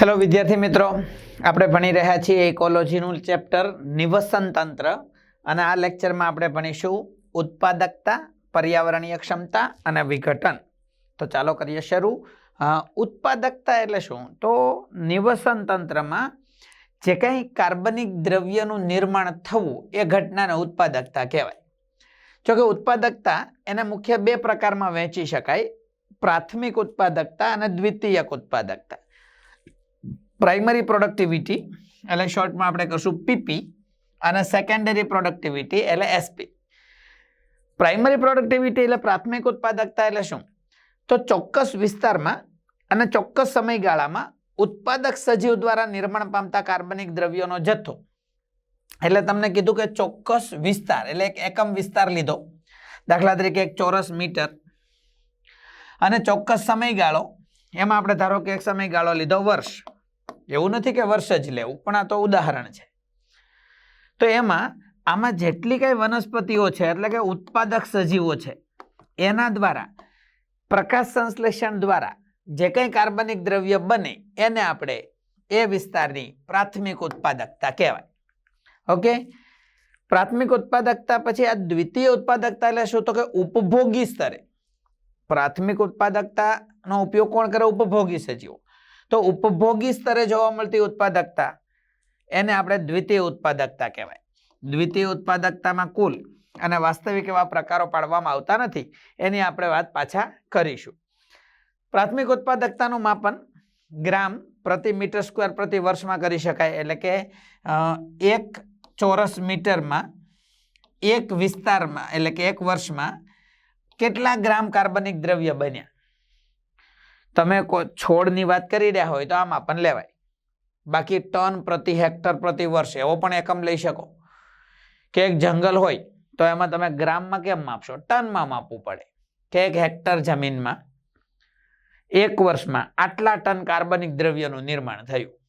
Hello વિદ્યાર્થી મિત્રો. આપણે ભણી રહ્યા છીએ ઇકોલોજીનું ચેપ્ટર નિવસન તંત્ર. અને આ લેક્ચરમાં આપણે ભણીશું ઉત્પાદકતા, પર્યાવરણીય ક્ષમતા અને વિઘટન. તો ચાલો કરીએ શરૂ. ઉત્પાદકતા એટલે શું? તો નિવસન તંત્રમાં જે કંઈ કાર્બનિક દ્રવ્યનું નિર્માણ થવું એ ઘટનાને ઉત્પાદકતા કહેવાય. જોકે ઉત્પાદકતા એને મુખ્ય બે પ્રકારમાં વહેંચી શકાય. પ્રાથમિક ઉત્પાદકતા અને દ્વિતીયક ઉત્પાદકતા. પ્રાઇમરી પ્રોડક્ટિવિટી એટલે શોર્ટમાં આપણે કરશું પીપી અને સેકન્ડરી પ્રોડક્ટિવિટી એટલે એસપી પ્રાઇમરી પ્રોડક્ટિવિટી એટલે પ્રાથમિક ઉત્પાદકતા એટલે શું? તો ચોક્કસ વિસ્તારમાં અને ચોક્કસ સમયગાળામાં ઉત્પાદક સજીવ દ્વારા નિર્માણ પામતા કાર્બનિક દ્રવ્યોનો જથ્થો. એટલે તમને કીધું કે ચોક્કસ વિસ્તાર, એટલે એક એકમ વિસ્તાર લીધો. દાખલા તરીકે એક ચોરસ મીટર અને ચોક્કસ સમયગાળો, એમાં આપણે ધારો કે એક સમયગાળો લીધો વર્ષ. એવું નથી કે વર્ષ જ લેવું, પણ આ તો ઉદાહરણ છે. તો એમાં આમાં જેટલી કઈ વનસ્પતિઓ છે, એટલે કે ઉત્પાદક સજીવો છે, એના દ્વારા, પ્રકાશ સંશ્લેષણ દ્વારા જે કંઈ કાર્બનિક દ્રવ્ય બને, એને આપણે એ વિસ્તારની પ્રાથમિક ઉત્પાદકતા કહેવાય. ઓકે? પ્રાથમિક ઉત્પાદકતા પછી આ દ્વિતીય ઉત્પાદકતા, એટલે શું? તો કે ઉપભોગી સ્તરે. પ્રાથમિક ઉત્પાદકતાનો ઉપયોગ કોણ કરે? ઉપભોગી સજીવો. તો ઉપભોગી સ્તરે જોવા મળતી ઉત્પાદકતા, એને આપણે દ્વિતીય ઉત્પાદકતા કહેવાય. દ્વિતીય ઉત્પાદકતામાં કુલ અને વાસ્તવિક એવા પ્રકારો પાડવામાં આવતા નથી, એની આપણે વાત પાછા કરીશું. પ્રાથમિક ઉત્પાદકતાનું માપન ગ્રામ પ્રતિ મીટર સ્ક્વેર પ્રતિ વર્ષમાં કરી શકાય, એટલે કે એક ચોરસ મીટરમાં, એક વિસ્તારમાં, એટલે કે એક વર્ષમાં કેટલા ગ્રામ કાર્બનિક દ્રવ્ય બન્યા? તમે છોડની વાત કરી રહ્યા હોય તો આ માપન લેવાય. બાકી ટન પ્રતિ હેક્ટર પ્રતિ વર્ષ એવો પણ એકમ લઈ શકો. કે એક જંગલ હોય તો એમાં તમે ગ્રામમાં કેમ માપશો? ટનમાં માપવું પડે. કે એક હેક્ટર જમીનમાં એક વર્ષમાં આટલા ટન કાર્બનિક દ્રવ્યનું નિર્માણ થયું.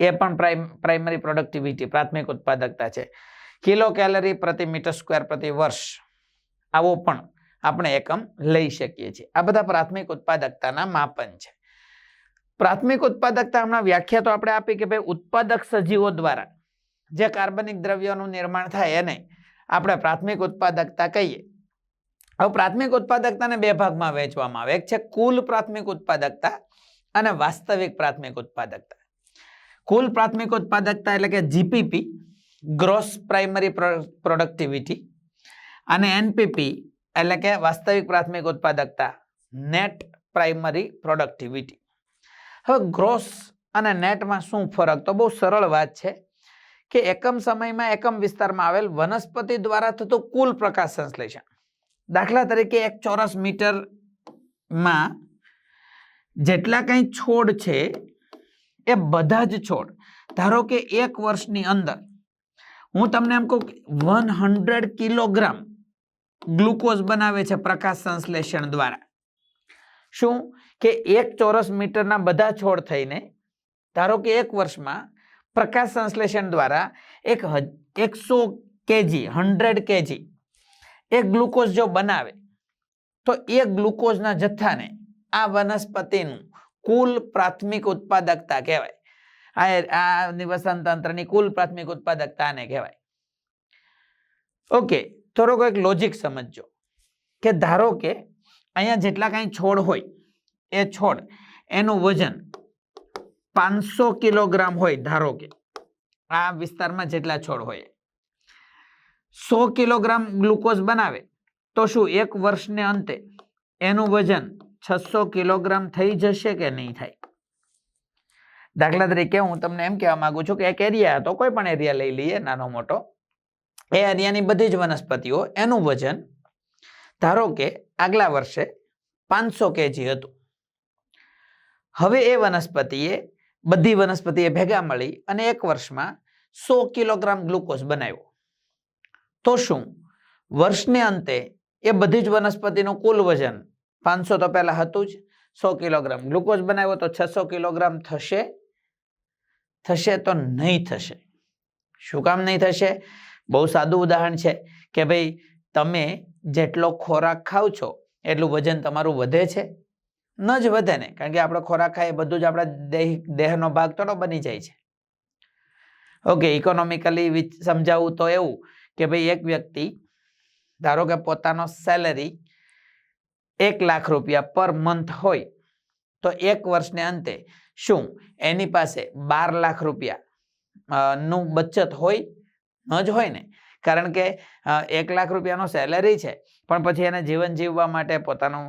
એ પણ પ્રાઇમ, પ્રાઇમરી પ્રોડક્ટિવિટી, પ્રાથમિક ઉત્પાદકતા છે. કિલો કેલરી પ્રતિ મીટર સ્ક્વેર પ્રતિ વર્ષ. આવો પણ આપણે એકમ લઈ શકીએ છીએ. આ બધા પ્રાથમિક ઉત્પાદકતાના માપન છે. પ્રાથમિક ઉત્પાદકતા હમણાં વ્યાખ્યા તો આપણે આપી કે ભાઈ ઉત્પાદક સજીવો દ્વારા જે કાર્બનિક દ્રવ્યોનું નિર્માણ થાય એને આપણે પ્રાથમિક ઉત્પાદકતા કહીએ. હવે પ્રાથમિક ઉત્પાદકતાને બે ભાગમાં વહેંચવામાં આવે. એક છે કુલ પ્રાથમિક ઉત્પાદકતા અને વાસ્તવિક પ્રાથમિક ઉત્પાદકતા. કુલ પ્રાથમિક ઉત્પાદકતા એટલે કે જીપીપી ગ્રોસ પ્રાઇમરી પ્રોડક્ટિવિટી અને એનપીપી એટલે કે વાસ્તવિક પ્રાથમિક ઉત્પાદકતા નેટ પ્રાઇમરી પ્રોડક્ટિવિટી હવે ગ્રોસ અને નેટમાં શું ફરક? તો બહુ સરળ વાત છે કે એકમ સમયમાં એકમ વિસ્તારમાં આવેલ વનસ્પતિ દ્વારા થતું કુલ પ્રકાશ સંશ્લેષણ. દાખલા તરીકે એક ચોરસ મીટરમાં જેટલા કંઈ છોડ છે એ બધા જ છોડ, ધારો કે એક વર્ષની અંદર, હું તમને એમ કહું વન હંડ્રેડ કિલોગ્રામ ગ્લુકોઝ બનાવે છે પ્રકાશ સંશ્લેષણ દ્વારા. શું? કે એક ચોરસ મીટરના બધા છોડ થઈને, ધારો કે એક વર્ષમાં પ્રકાશ સંશ્લેષણ દ્વારા એક એકસો કેજી, હંડ્રેડ કેજી એક ગ્લુકોઝ જો બનાવે, તો એ ગ્લુકોઝના જથ્થાને આ વનસ્પતિનું કુલ પ્રાથમિક ઉત્પાદકતા કહેવાય. આ આ નિવસન તંત્રની કુલ પ્રાથમિક ઉત્પાદકતાને કહેવાય. ઓકે. થોડોક એક લોજિક સમજજો. કે ધારો કે અહીંયા જેટલા કાંઈ છોડ હોય, એ છોડ એનું વજન પાંચસો કિલોગ્રામ હોય, ધારો કે. આ વિસ્તારમાં જેટલા છોડ હોય. સો કિલોગ્રામ ગ્લુકોઝ બનાવે, તો શું એક વર્ષને અંતે એનું વજન છસો કિલોગ્રામ થઈ જશે કે નહીં થાય? દાખલા તરીકે હું તમને એમ કહેવા માંગુ છું કે એક એરિયા હતો, કોઈ પણ એરિયા લઈ લઈએ, નાનો મોટો. એ એરિયાની બધી જ વનસ્પતિઓ એનું વજન ધારો કે આગલા વર્ષે પાંચસો કેજી હતું. હવે એ વનસ્પતિએ બધી વનસ્પતિએ ભેગા મળી અને એક વર્ષમાં સો કિલોગ્રામ ગ્લુકોઝ બનાવ્યો. તો શું? વર્ષને અંતે એ બધી જ વનસ્પતિનું કુલ વજન પાંચસો તો પહેલાં હતું જ. સો કિલોગ્રામ ગ્લુકોઝ બનાવ્યો તો છસો કિલોગ્રામ થશે. થશે તો નહીં થશે. શું કામ નહીં થશે? બહુ સાદું ઉદાહરણ છે કે ભાઈ તમે જેટલો ખોરાક ખાવ છો, એટલું વજન તમારું વધે છે. ન જ વધે ને, કારણ કે આપણે ખોરાક ખાઈએ બધું જ આપણા દેહ, દેહનો ભાગ થોડો બની જાય છે. ઓકે ઇકોનોમિકલી સમજાવવું તો એવું કે ભાઈ એક વ્યક્તિ, ધારો કે પોતાનો સેલરી એક લાખ રૂપિયા પર મંથ હોય, તો એક વર્ષને અંતે શું? એની પાસે બાર લાખ રૂપિયા નું બચત હોય જ હોય ને. કારણ કે એક લાખ રૂપિયાનો સેલરી છે, પણ પછી એને જીવન જીવવા માટે, પોતાનું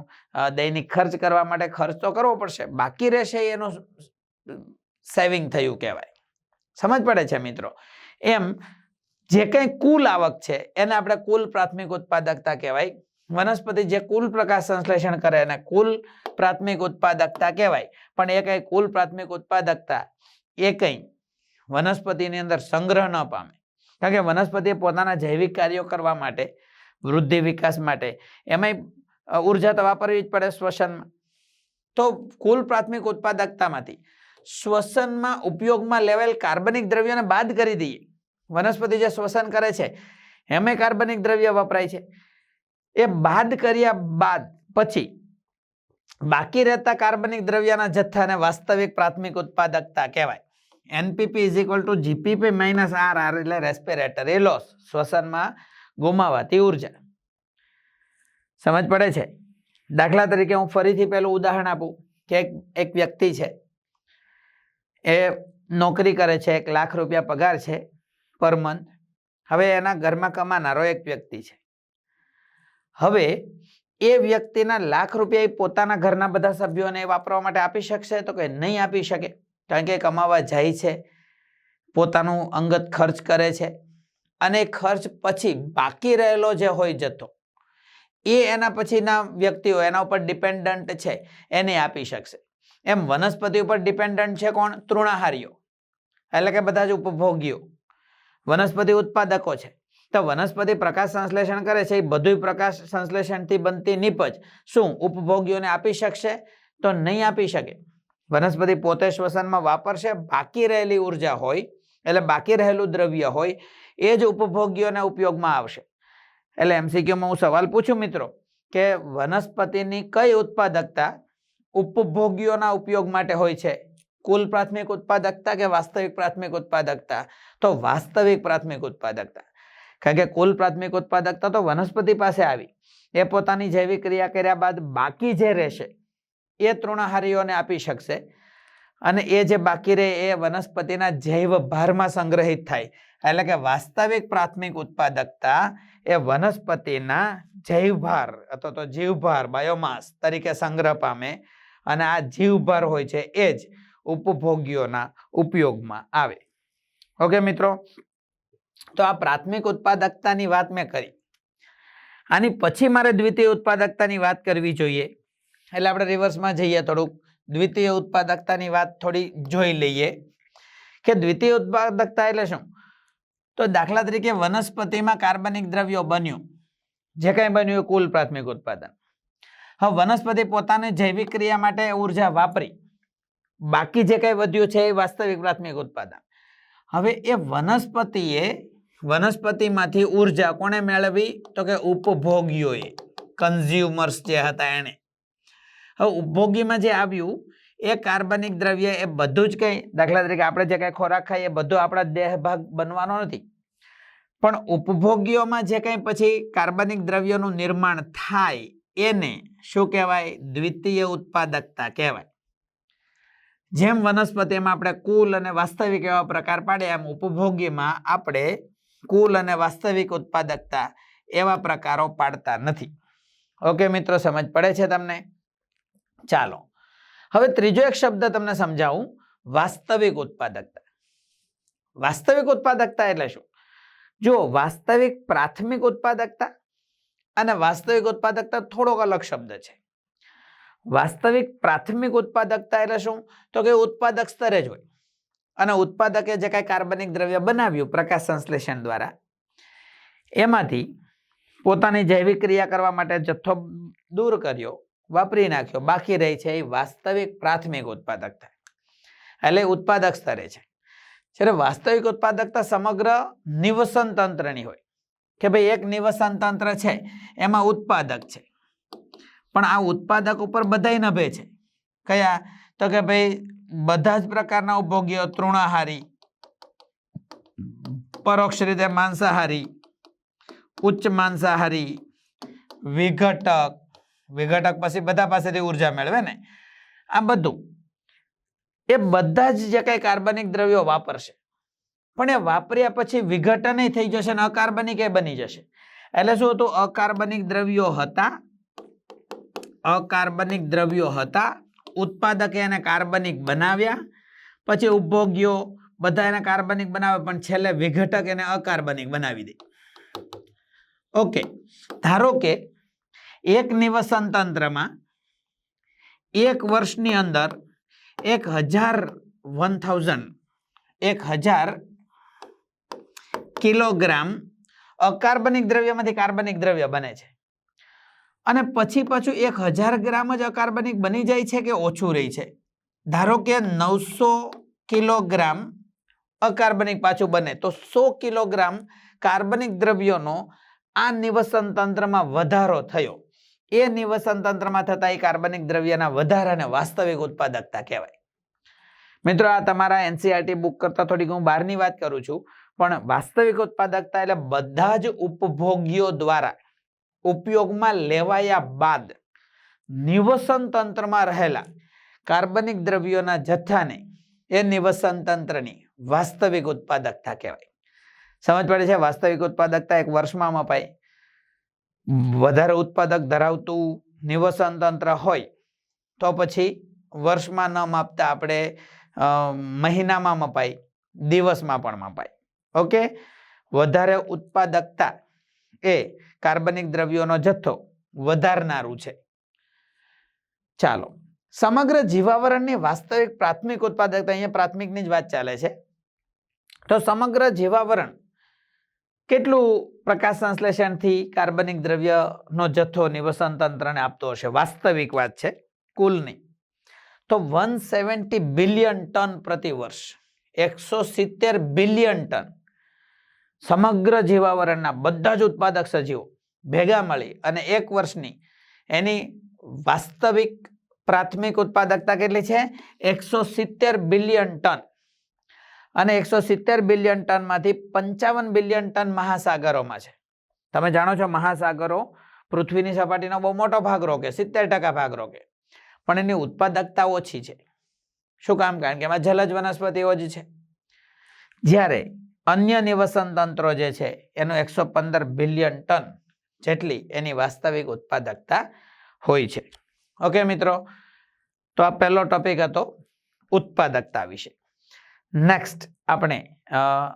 દૈનિક ખર્ચ કરવા માટે ખર્ચ તો કરવો પડશે. બાકી રહેશે એનું સેવિંગ થયું કહેવાય. સમજ પડે છે મિત્રો? એમ, જે કંઈ કુલ આવક છે, એને આપણે કુલ પ્રાથમિક ઉત્પાદકતા કહેવાય. વનસ્પતિ જે કુલ પ્રકાશ સંશ્લેષણ કરે, એને કુલ પ્રાથમિક ઉત્પાદકતા કહેવાય. પણ એ કંઈ કુલ પ્રાથમિક ઉત્પાદકતા એ કંઈ વનસ્પતિની અંદર સંગ્રહ ન પામે. કારણ કે વનસ્પતિએ પોતાના જૈવિક કાર્યો કરવા માટે, વૃદ્ધિ વિકાસ માટે, એમાંય ઊર્જા તો વાપરવી જ પડે શ્વસનમાં. તો કુલ પ્રાથમિક ઉત્પાદકતામાંથી શ્વસનમાં ઉપયોગમાં લેવાયેલ કાર્બનિક દ્રવ્યોને બાદ કરી દઈએ. વનસ્પતિ જે શ્વસન કરે છે એમાં કાર્બનિક દ્રવ્ય વપરાય છે. એ બાદ કર્યા બાદ પછી બાકી રહેતા કાર્બનિક દ્રવ્યના જથ્થાને વાસ્તવિક પ્રાથમિક ઉત્પાદકતા કહેવાય. NPP is equal to GPP minus R R એટલે રેસ્પિરેટરી લોસ શ્વસનમાં ગુમાવાતી ઊર્જા. સમજ પડે છે? દાખલા તરીકે હું ફરીથી પેલું ઉદાહરણ આપું કે એક વ્યક્તિ છે, એ નોકરી કરે છે, એક લાખ રૂપિયા પગાર છે પર મંથ હવે એના ઘરમાં કમાનારો એક વ્યક્તિ છે. હવે એ વ્યક્તિના લાખ રૂપિયા એ પોતાના ઘરના બધા સભ્યોને વાપરવા માટે આપી શકશે તો કે નહીં આપી શકે? કારણ કે કમાવા જાય છે, પોતાનું અંગત ખર્ચ કરે છે અને ખર્ચ પછી બાકી રહેલો જે હોય જથ્થો, એ એના પછીના વ્યક્તિઓ એના ઉપર ડિપેન્ડન્ટ છે, એને આપી શકશે. એમ વનસ્પતિ ઉપર ડિપેન્ડન્ટ છે કોણ? તૃણાહારીઓ. એટલે કે બધા જ ઉપભોગીઓ. વનસ્પતિ ઉત્પાદકો છે. તો વનસ્પતિ પ્રકાશ સંશ્લેષણ કરે છે, એ બધું પ્રકાશ સંશ્લેષણથી બનતી નીપજ શું? ઉપભોગીઓને આપી શકશે? તો નહીં આપી શકે. વનસ્પતિ પોતે શ્વસનમાં વાપરશે, બાકી રહેલી ઊર્જા હોય, એટલે બાકી રહેલું દ્રવ્ય હોય, એ જ ઉપભોગીઓને ઉપયોગમાં આવશે. એટલે એમસીક્યુમાં હું સવાલ પૂછું મિત્રો, કે વનસ્પતિની કઈ ઉત્પાદકતા ઉપભોગીઓના ઉપયોગ માટે હોય છે? કુલ પ્રાથમિક ઉત્પાદકતા કે વાસ્તવિક પ્રાથમિક ઉત્પાદકતા? તો વાસ્તવિક પ્રાથમિક ઉત્પાદકતા. કારણ કે કુલ પ્રાથમિક ઉત્પાદકતા તો વનસ્પતિ પાસે આવી. એ પોતાની જૈવિક ક્રિયા કર્યા બાદ બાકી જે રહેશે એ તૃણાહારીઓને આપી શકશે. અને એ જે બાકી રહે એ વનસ્પતિના જૈવ ભારમાં સંગ્રહિત થાય. એટલે કે વાસ્તવિક પ્રાથમિક ઉત્પાદકતા એ વનસ્પતિના જૈવભાર અથવા તો જીવભાર, બાયોમાસ તરીકે સંગ્રહ પામે અને આ જીવભાર હોય છે એ જ ઉપભોગીઓના ઉપયોગમાં આવે. ઓકે મિત્રો? તો આ પ્રાથમિક ઉત્પાદકતાની વાત મેં કરી. આની પછી મારે દ્વિતીય ઉત્પાદકતાની વાત કરવી જોઈએ. એટલે આપણે રિવર્સમાં જઈએ થોડુંક. દ્વિતીય ઉત્પાદકતાની વાત થોડી જોઈ લઈએ. કે દ્વિતીય ઉત્પાદકતા એટલે શું? તો દાખલા તરીકે વનસ્પતિમાં કાર્બનિક દ્રવ્યો બન્યું. જે કંઈ બન્યું એ કુલ પ્રાથમિક ઉત્પાદન. હવે વનસ્પતિ પોતાની જૈવિક ક્રિયા માટે ઊર્જા વાપરી. બાકી જે કંઈ વધ્યું છે એ વાસ્તવિક પ્રાથમિક ઉત્પાદન. હવે એ વનસ્પતિએ વનસ્પતિમાંથી ઊર્જા કોણે મેળવી? તો કે ઉપભોગ્યોએ કન્ઝ્યુમર્સ જે હતા એણે હવે ઉપભોગીમાં જે આવ્યું, એ કાર્બનિક દ્રવ્ય એ બધું જ કંઈ, દાખલા તરીકે આપણે જે કંઈ ખોરાક ખાઈએ, એ બધું આપણા દેહ ભાગ બનવાનો નથી. પણ ઉપભોગીઓમાં જે કંઈ પછી કાર્બનિક દ્રવ્યોનું નિર્માણ થાય, એને શું કહેવાય? દ્વિતીય ઉત્પાદકતા કહેવાય. જેમ વનસ્પતિમાં આપણે કુલ અને વાસ્તવિક એવા પ્રકાર પાડે, એમ ઉપભોગીમાં આપણે કુલ અને વાસ્તવિક ઉત્પાદકતા એવા પ્રકારો પાડતા નથી. ઓકે મિત્રો, સમજ પડે છે તમને? ચાલો. હવે ત્રીજો એક શબ્દ તમને સમજાવું. વાસ્તવિક ઉત્પાદકતા. વાસ્તવિક ઉત્પાદકતા એટલે શું? જો વાસ્તવિક પ્રાથમિક ઉત્પાદકતા અને વાસ્તવિક ઉત્પાદકતા થોડોક અલગ શબ્દ છે. વાસ્તવિક પ્રાથમિક ઉત્પાદકતા એટલે શું? તો કે ઉત્પાદક સ્તરે જ હોય. અને ઉત્પાદકે જે કાંઈ કાર્બનિક દ્રવ્ય બનાવ્યું પ્રકાશ સંશ્લેષણ દ્વારા, એમાંથી પોતાની જૈવિક ક્રિયા કરવા માટે જથ્થો દૂર કર્યો વાપરી નાખ્યો. બાકી રહી છે એ વાસ્તવિક પ્રાથમિક ઉત્પાદકતા એટલે ઉત્પાદક સ્તરે છે. જ્યારે વાસ્તવિક ઉત્પાદકતા સમગ્ર નિવસન તંત્રની હોય, કે ભાઈ એક નિવસન તંત્ર છે, એમાં ઉત્પાદક છે. પણ આ ઉત્પાદક ઉપર બધાય નભે છે. કયા? તો કે ભાઈ બધા જ પ્રકારના ઉપભોગ્ય તૃણાહારી, પરોક્ષ રીતે માંસાહારી, ઉચ્ચ માંસાહારી, વિઘટક વિઘટક પછી બધા પાસેથી ઊર્જા મેળવે ને? આ બધું. એ બધા જ જે કઈ કાર્બનિક દ્રવ્યો વાપરશે, પણ એ વાપર્યા પછી વિઘટન થઈ જશે ને અકાર્બનિક એ બની જશે. એટલે શું હતું? અકાર્બનિક દ્રવ્યો હતા, અકાર્બનિક દ્રવ્યો હતા, ઉત્પાદકે એને કાર્બનિક બનાવ્યા, પછી ઉપભોગ્યો બધા એને કાર્બનિક બનાવે, પણ છેલ્લે વિઘટક એને અકાર્બનિક બનાવી દે. ઓકે, ધારો કે એક નિવસન તંત્રમાં, એક વર્ષની અંદર એક હજાર વન થાઉઝન્ડ, એક હજાર કિલોગ્રામ અકાર્બનિક દ્રવ્યમાંથી કાર્બનિક દ્રવ્ય બને છે. અને પછી પાછું એક હજાર ગ્રામ જ અકાર્બનિક બની જાય છે કે ઓછું રહી છે? ધારો કે નવસો કિલોગ્રામ અકાર્બનિક પાછું બને, તો સો કિલોગ્રામ કાર્બનિક દ્રવ્યોનો આ નિવસન તંત્રમાં વધારો થયો. એ નિવસન તંત્રમાં થતા એ કાર્બનિક દ્રવ્યના વધારાને વાસ્તવિક ઉત્પાદકતા કહેવાય. મિત્રો, આ તમારા એનસીઆરટી બુક કરતા થોડીક હું બહારની વાત કરું છું, પણ વાસ્તવિક ઉત્પાદકતા એટલે બધા જ ઉપભોગ્યો દ્વારા ઉપયોગમાં લેવાયા બાદ નિવસન તંત્રમાં રહેલા કાર્બનિક દ્રવ્યોના જથ્થાને એ નિવસન તંત્રની વાસ્તવિક ઉત્પાદકતા કહેવાય. સમજ પડે છે? વાસ્તવિક ઉત્પાદકતા એક વર્ષમાં મપાય. વધારે ઉત્પાદક ધરાવતું નિવસન તંત્ર હોય, તો પછી વર્ષમાં ન માપતા આપણે મહિનામાં મપાય, દિવસમાં પણ મપાય. ઓકે? વધારે ઉત્પાદકતા એ કાર્બનિક દ્રવ્યોનો જથ્થો વધારનારું છે. ચાલો. સમગ્ર જીવાવરણની વાસ્તવિક પ્રાથમિક ઉત્પાદકતા અહીંયા પ્રાથમિકની જ વાત ચાલે છે. તો સમગ્ર જીવાવરણ કેટલું પ્રકાશ સંશ્લેષણથી કાર્બનિક દ્રવ્યનો જથ્થો નિવસન તંત્રને આપતો હશે? વાસ્તવિક વાત છે કુલની તો વન સેવન્ટી બિલિયન ટન પ્રતિ વર્ષ, એકસો સિત્તેર બિલિયન ટન સમગ્ર જીવાવરણના બધા જ ઉત્પાદક સજીવો ભેગા મળી અને એક વર્ષની એની વાસ્તવિક પ્રાથમિક ઉત્પાદકતા કેટલી છે? એકસો સિત્તેર બિલિયન ટન. અને એકસો સિત્તેર બિલિયન ટનમાંથી પંચાવન બિલિયન ટન મહાસાગરોમાં છે. તમે જાણો છો મહાસાગરો પૃથ્વીની સપાટીનો બહુ મોટો ભાગ રોકે, સિત્તેર ટકા ભાગ રોકે. પણ એની ઉત્પાદકતા ઓછી છે. શું કામ? કારણ કે એમાં જલજ વનસ્પતિઓ જ છે. જ્યારે અન્ય નિવસન તંત્રો જે છે, એનો એકસો પંદર બિલિયન ટન જેટલી એની વાસ્તવિક ઉત્પાદકતા હોય છે. ઓકે મિત્રો, તો આ પહેલો ટોપિક હતો ઉત્પાદકતા વિશે. નેક્સ્ટ આપણે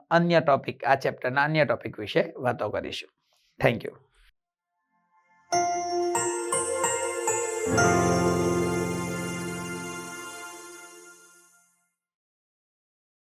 અન્ય ટોપિક આ ચેપ્ટરના અન્ય ટોપિક વિશે વાતો કરીશું. Thank you